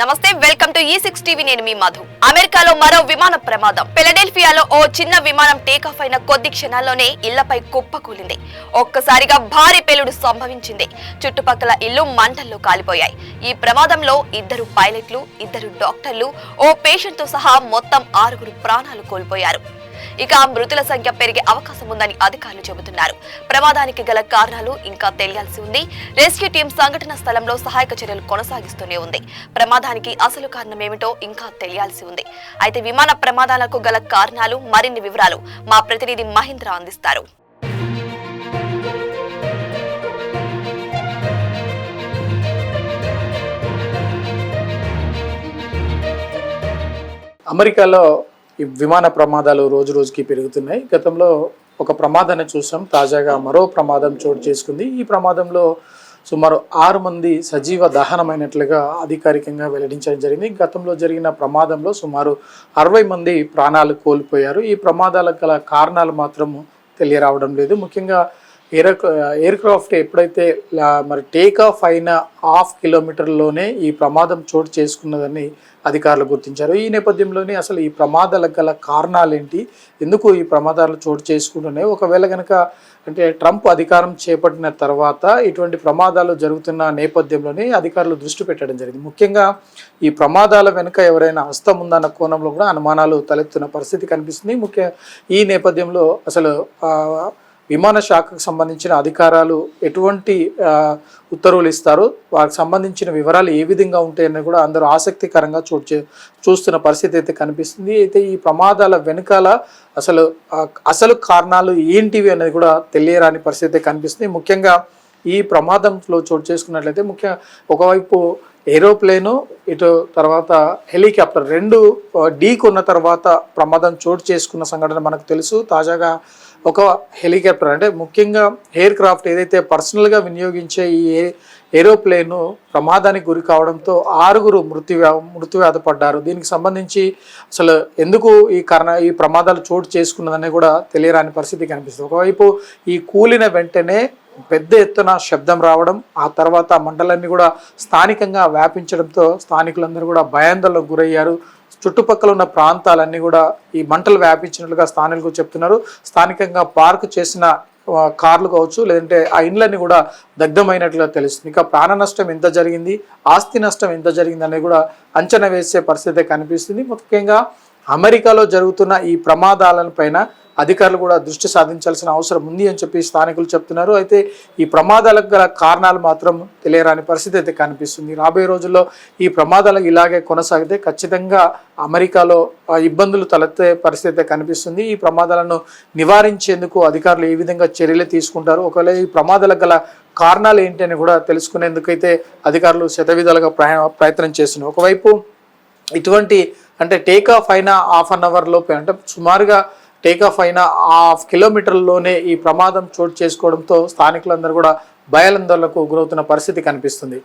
నమస్తే welcome to e ఈ six TV. నేను మీ మధు అమెరికాలో మరో విమాన ప్రమాదం. ఫిలడెల్ఫియాలో ఓ చిన్న విమానం టేకాఫ్ అయిన కొద్ది క్షణాల్లోనే ఇళ్ళపై కుప్పకూలింది ఒక్కసారిగా భారీ పేలుడు సంభవించింది. చుట్టుపక్కల ఇల్లు మంటల్లో కాలిపోయాయి. ఈ ప్రమాదంలో ఇద్దరు పైలట్లు ఇద్దరు డాక్టర్లు ఓ పేషెంట్తో సహా మొత్తం ఆరుగురు ప్రాణాలు కోల్పోయారు. ఇక మృతుల సంఖ్య పెరిగే అవకాశం ఉందని అధికారులు చెబుతున్నారు. ప్రమాదానికి గల కారణాలు ఇంకా తెలియాల్సి ఉంది. రెస్క్యూ టీం సంఘటన స్థలంలో సహాయక చర్యలు కొనసాగిస్తూనే ఉంది. ప్రమాదానికి అసలు కారణం ఏమిటో ఇంకా తెలియాల్సి ఉంది. అయితే విమాన ప్రమాదాలకు గల కారణాలు మరిన్ని వివరాలు మా ప్రతినిధి మహేంద్ర అందిస్తారు. అమెరికాలో ఈ విమాన ప్రమాదాలు రోజు రోజుకి పెరుగుతున్నాయి. గతంలో ఒక ప్రమాదాన్ని చూసాం. తాజాగా మరో ప్రమాదం చోటు చేసుకుంది. ఈ ప్రమాదంలో సుమారు ఆరు మంది సజీవ దహనమైనట్లుగా అధికారికంగా వెల్లడించడం జరిగింది. గతంలో జరిగిన ప్రమాదంలో సుమారు అరవై మంది ప్రాణాలు కోల్పోయారు. ఈ ప్రమాదాలకు గల కారణాలు మాత్రం తెలియరావడం లేదు. ముఖ్యంగా ఎయిర్ ఎయిర్ క్రాఫ్ట్ ఎప్పుడైతే మరి టేక్ ఆఫ్ అయిన హాఫ్ కిలోమీటర్లోనే ఈ ప్రమాదం చోటు చేసుకున్నదని అధికారులు గుర్తించారు. ఈ నేపథ్యంలోనే అసలు ఈ ప్రమాదాలకు గల కారణాలు ఏంటి ఎందుకు ఈ ప్రమాదాలు చోటు చేసుకుంటున్నాయి? ఒకవేళ కనుక అంటే ట్రంప్ అధికారం చేపట్టిన తర్వాత ఇటువంటి ప్రమాదాలు జరుగుతున్న నేపథ్యంలోనే అధికారులు దృష్టి పెట్టడం జరిగింది. ముఖ్యంగా ఈ ప్రమాదాల వెనుక ఎవరైనా హస్తం ఉందన్న కోణంలో కూడా అనుమానాలు తలెత్తున్న పరిస్థితి కనిపిస్తుంది. ముఖ్య ఈ నేపథ్యంలో అసలు విమాన శాఖకు సంబంధించిన అధికారాలు ఎటువంటి ఉత్తర్వులు ఇస్తారు? వారికి సంబంధించిన వివరాలు ఏ విధంగా ఉంటాయని కూడా అందరూ ఆసక్తికరంగా చూచే చూస్తున్న పరిస్థితి అయితే కనిపిస్తుంది. అయితే ఈ ప్రమాదాల వెనుకాల అసలు అసలు కారణాలు ఏంటివి అనేది కూడా తెలియరాని పరిస్థితి అయితే కనిపిస్తుంది. ముఖ్యంగా ఈ ప్రమాదంలో చోటు చేసుకున్నట్లయితే ముఖ్య ఒకవైపు ఏరోప్లేను ఇటు తర్వాత హెలికాప్టర్ రెండు డీకున్న ఢీకొన్న తర్వాత ప్రమాదం చోటు చేసుకున్న సంఘటన మనకు తెలుసు. తాజాగా ఒక హెలికాప్టర్ అంటే ముఖ్యంగా ఎయిర్ క్రాఫ్ట్ ఏదైతే పర్సనల్గా వినియోగించే ఈ ఏ- ఏరోప్లేను ప్రమాదానికి గురి కావడంతో ఆరుగురు మృత్యువ్యా మృత్యువ్యాధ పడ్డారు. దీనికి సంబంధించి అసలు ఎందుకు ఈ కారణ ఈ ప్రమాదాలు చోటు చేసుకున్నదని కూడా తెలియరాని పరిస్థితి కనిపిస్తుంది. ఒకవైపు ఈ కూలిన వెంటనే పెద్ద ఎత్తున శబ్దం రావడం ఆ తర్వాత మంటలన్నీ కూడా స్థానికంగా వ్యాపించడంతో స్థానికులందరూ కూడా భయాందోళనకు గురయ్యారు. చుట్టుపక్కల ఉన్న ప్రాంతాలన్నీ కూడా ఈ మంటలు వ్యాపించినట్లుగా స్థానికులు చెప్తున్నారు. స్థానికంగా పార్క్ చేసిన కార్లు కావచ్చు లేదంటే ఆ ఇండ్లన్నీ కూడా దగ్ధమైనట్లుగా తెలుస్తుంది. ఇంకా ప్రాణ నష్టం ఎంత జరిగింది ఆస్తి నష్టం ఎంత జరిగింది అనేది కూడా అంచనా వేసే పరిస్థితి కనిపిస్తుంది. ముఖ్యంగా అమెరికాలో జరుగుతున్న ఈ ప్రమాదాల పైన అధికారులు కూడా దృష్టి సాధించాల్సిన అవసరం ఉంది అని చెప్పి స్థానికులు చెప్తున్నారు. అయితే ఈ ప్రమాదాలకు గల కారణాలు మాత్రం తెలియరాని పరిస్థితి అయితే కనిపిస్తుంది. రాబోయే రోజుల్లో ఈ ప్రమాదాలు ఇలాగే కొనసాగితే ఖచ్చితంగా అమెరికాలో ఇబ్బందులు తలెత్తే పరిస్థితి అయితే కనిపిస్తుంది. ఈ ప్రమాదాలను నివారించేందుకు అధికారులు ఏ విధంగా చర్యలు తీసుకుంటారు? ఒకవేళ ఈ ప్రమాదాలకు గల కారణాలు ఏంటి అని కూడా తెలుసుకునేందుకైతే అధికారులు శతవిధాలుగా ప్రయా ప్రయత్నం చేస్తున్నారు. ఒకవైపు ఇటువంటి అంటే టేక్ ఆఫ్ అయిన హాఫ్ అన్ అవర్ లోపే అంటే సుమారుగా టేకాఫ్ అయిన హాఫ్ కిలోమీటర్లోనే ఈ ప్రమాదం చోటు చేసుకోవడంతో స్థానికులందరూ కూడా భయాలందోళనకు గురవుతున్న పరిస్థితి కనిపిస్తుంది.